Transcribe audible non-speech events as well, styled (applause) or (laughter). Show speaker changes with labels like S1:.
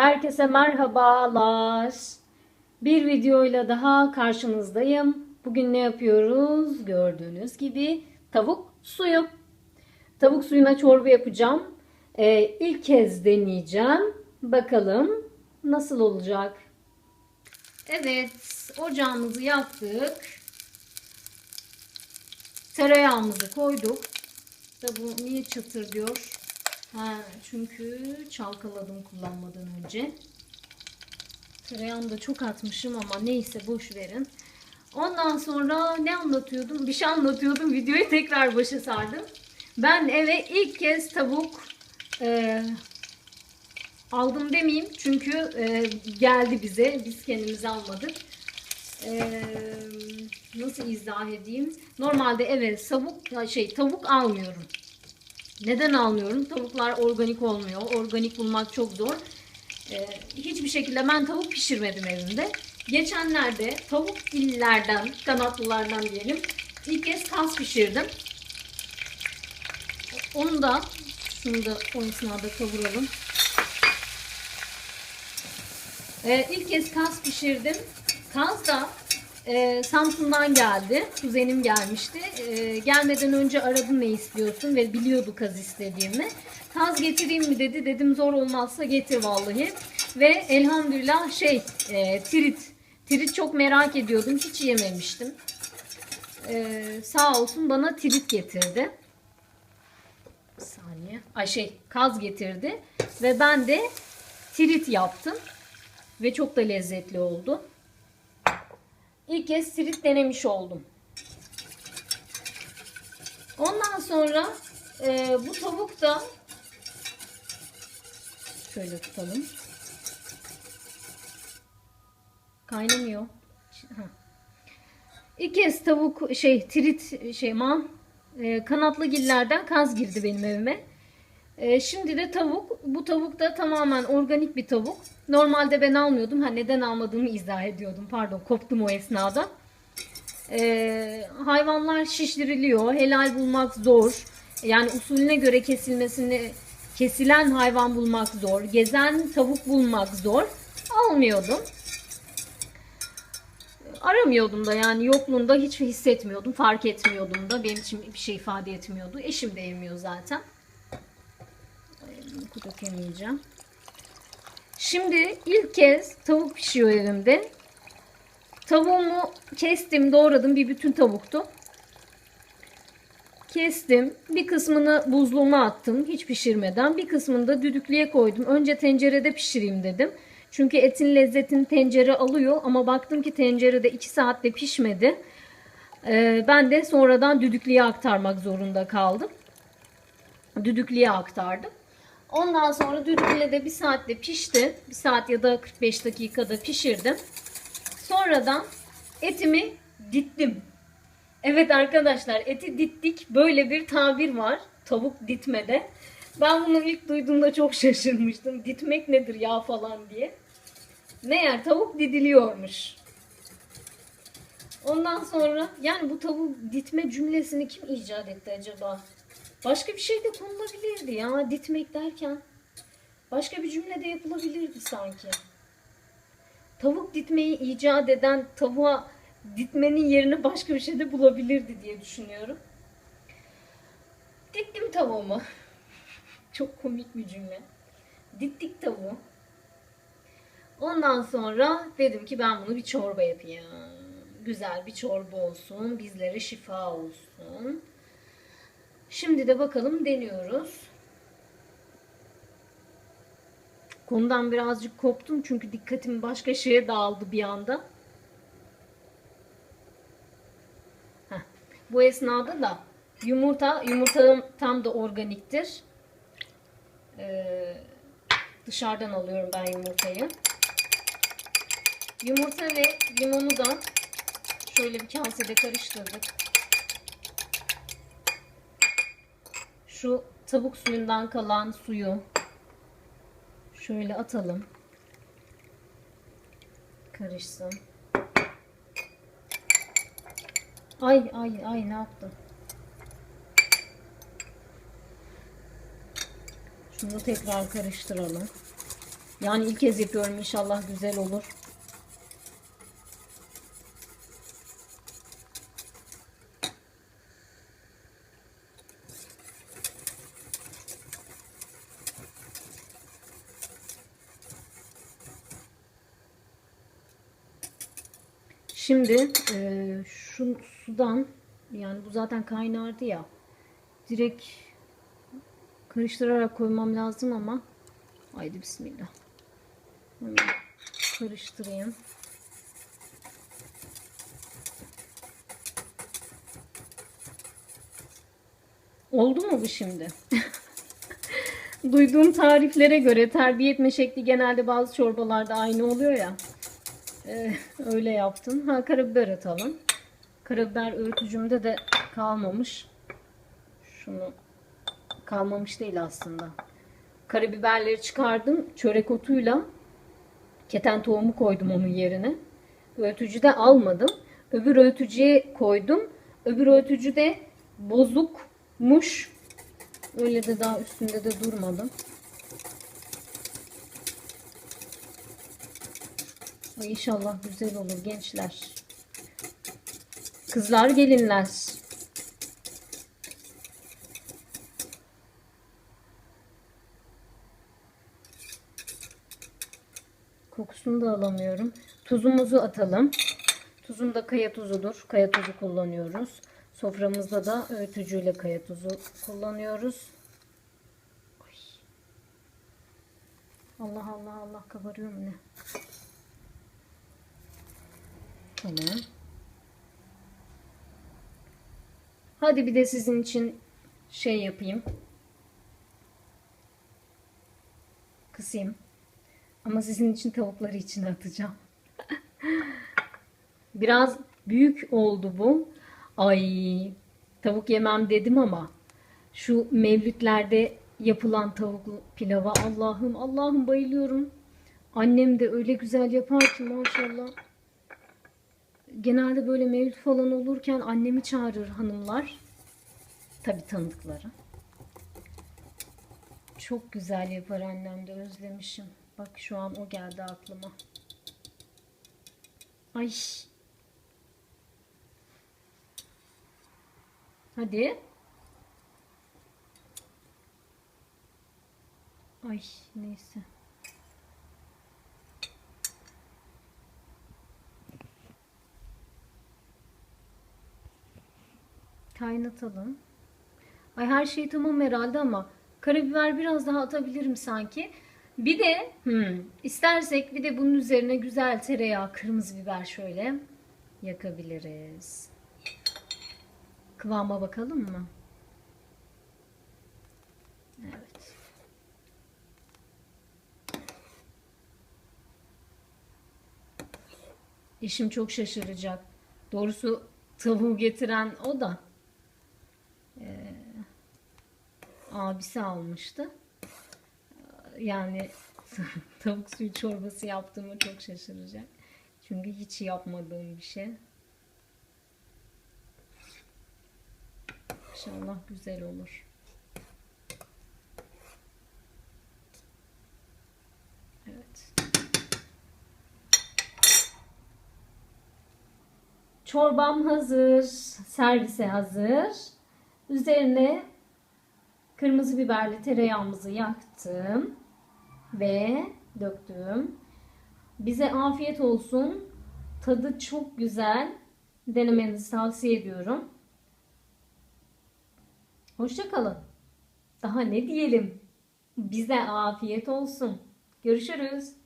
S1: Herkese merhabalar. Bir videoyla daha karşınızdayım. Bugün ne yapıyoruz? Gördüğünüz gibi tavuk suyu. Tavuk suyuna çorba yapacağım. Ee, ilk kez deneyeceğim. Bakalım nasıl olacak. Evet, ocağımızı yaktık. Tereyağımızı koyduk. Da niye çıtır diyor? Ha, çünkü çalkaladım kullanmadan önce. Tereyağını da çok atmışım ama neyse boş verin. Ondan sonra ne anlatıyordum? Bir şey anlatıyordum. Videoyu tekrar başa sardım. Ben eve ilk kez tavuk e, aldım demeyeyim. Çünkü e, geldi bize. Biz kendimiz almadık. E, nasıl izah edeyim? Normalde eve tavuk şey tavuk almıyorum. Neden almıyorum? Tavuklar organik olmuyor. Organik bulmak çok zor. Ee, hiçbir şekilde ben tavuk pişirmedim evimde. Geçenlerde tavuk dillerden, kanatlılardan diyelim. ilk kez tas pişirdim. Onu da şunu da o esnada kavuralım. Ee, ilk kez kas pişirdim. Kas da e, Samsun'dan geldi. Kuzenim gelmişti. E, gelmeden önce aradım ne istiyorsun ve biliyordu kaz istediğimi. Kaz getireyim mi dedi. Dedim zor olmazsa getir vallahi. Ve elhamdülillah şey e, tirit. Tirit çok merak ediyordum. Hiç yememiştim. E, sağ olsun bana tirit getirdi. Bir saniye. Ay şey kaz getirdi. Ve ben de tirit yaptım. Ve çok da lezzetli oldu. İlk kez tirit denemiş oldum. Ondan sonra e, bu tavuk da şöyle tutalım. Kaynamıyor. Ha. İlk kez tavuk şey tirit şey man e, kanatlı gillerden kaz girdi benim evime. E, şimdi de tavuk. Bu tavuk da tamamen organik bir tavuk. Normalde ben almıyordum. Ha neden almadığımı izah ediyordum. Pardon koptum o esnada. E, hayvanlar şişiriliyor. Helal bulmak zor. Yani usulüne göre kesilmesini kesilen hayvan bulmak zor. Gezen tavuk bulmak zor. Almıyordum. Aramıyordum da yani yokluğunda hiç hissetmiyordum. Fark etmiyordum da. Benim için bir şey ifade etmiyordu. Eşim de yemiyor zaten. Bunu dökemeyeceğim. Şimdi ilk kez tavuk pişiyor evimde. Tavuğumu kestim, doğradım. Bir bütün tavuktu. Kestim. Bir kısmını buzluğuma attım hiç pişirmeden. Bir kısmını da düdüklüye koydum. Önce tencerede pişireyim dedim. Çünkü etin lezzetini tencere alıyor ama baktım ki tencerede 2 saatte pişmedi. Ee, ben de sonradan düdüklüye aktarmak zorunda kaldım. Düdüklüye aktardım. Ondan sonra düdüklüde de bir saatte pişti. Bir saat ya da 45 dakikada pişirdim. Sonradan etimi dittim. Evet arkadaşlar eti dittik. Böyle bir tabir var. Tavuk ditmede. Ben bunu ilk duyduğumda çok şaşırmıştım. Ditmek nedir ya falan diye. Meğer tavuk didiliyormuş. Ondan sonra yani bu tavuk ditme cümlesini kim icat etti acaba? Başka bir şey de konulabilirdi ya ditmek derken. Başka bir cümle de yapılabilirdi sanki. Tavuk ditmeyi icat eden tavuğa ditmenin yerine başka bir şey de bulabilirdi diye düşünüyorum. Dittim tavuğumu. (laughs) Çok komik bir cümle. Dittik tavuğu. Ondan sonra dedim ki ben bunu bir çorba yapayım. Güzel bir çorba olsun. Bizlere şifa olsun. Şimdi de bakalım deniyoruz. Konudan birazcık koptum çünkü dikkatim başka şeye dağıldı bir anda. Heh. Bu esnada da yumurta, yumurtam tam da organiktir. Ee, dışarıdan alıyorum ben yumurtayı. Yumurta ve limonu da şöyle bir kasede karıştırdık. Şu tavuk suyundan kalan suyu şöyle atalım. Karışsın. Ay ay ay ne yaptım? Şunu tekrar karıştıralım. Yani ilk kez yapıyorum inşallah güzel olur. Şimdi e, şu sudan yani bu zaten kaynardı ya direkt karıştırarak koymam lazım ama haydi bismillah. Hemen karıştırayım. Oldu mu bu şimdi? (laughs) Duyduğum tariflere göre terbiye etme şekli genelde bazı çorbalarda aynı oluyor ya. Ee, (laughs) öyle yaptım. Ha karabiber atalım. Karabiber öğütücümde de kalmamış. Şunu kalmamış değil aslında. Karabiberleri çıkardım. Çörek otuyla keten tohumu koydum onun yerine. Öğütücüde almadım. Öbür öğütücüye koydum. Öbür öğütücü de bozukmuş. Öyle de daha üstünde de durmadım. İnşallah güzel olur gençler. Kızlar gelinler. Kokusunu da alamıyorum. Tuzumuzu atalım. Tuzum da kaya tuzudur. Kaya tuzu kullanıyoruz. Soframızda da öğütücüyle kaya tuzu kullanıyoruz. Allah Allah Allah kabarıyor mu ne? Tamam. Hadi bir de sizin için şey yapayım. Kısayım. Ama sizin için tavukları içine atacağım. (laughs) Biraz büyük oldu bu. Ay tavuk yemem dedim ama şu mevlütlerde yapılan tavuklu pilava Allah'ım Allah'ım bayılıyorum. Annem de öyle güzel yapar ki maşallah. Genelde böyle mevlüt falan olurken annemi çağırır hanımlar. Tabi tanıdıkları. Çok güzel yapar annem de özlemişim. Bak şu an o geldi aklıma. Ay. Hadi. Ay neyse. Kaynatalım. Ay her şey tamam herhalde ama karabiber biraz daha atabilirim sanki. Bir de hmm, istersek bir de bunun üzerine güzel tereyağı, kırmızı biber şöyle yakabiliriz. Kıvama bakalım mı? Evet. Eşim çok şaşıracak. Doğrusu tavuğu getiren o da. Ee, abisi almıştı. Yani (laughs) tavuk suyu çorbası yaptığımı çok şaşıracak. Çünkü hiç yapmadığım bir şey. İnşallah güzel olur. Evet. Çorbam hazır. Servise hazır. Üzerine kırmızı biberli tereyağımızı yaktım ve döktüm. Bize afiyet olsun. Tadı çok güzel. Denemenizi tavsiye ediyorum. Hoşçakalın. Daha ne diyelim? Bize afiyet olsun. Görüşürüz.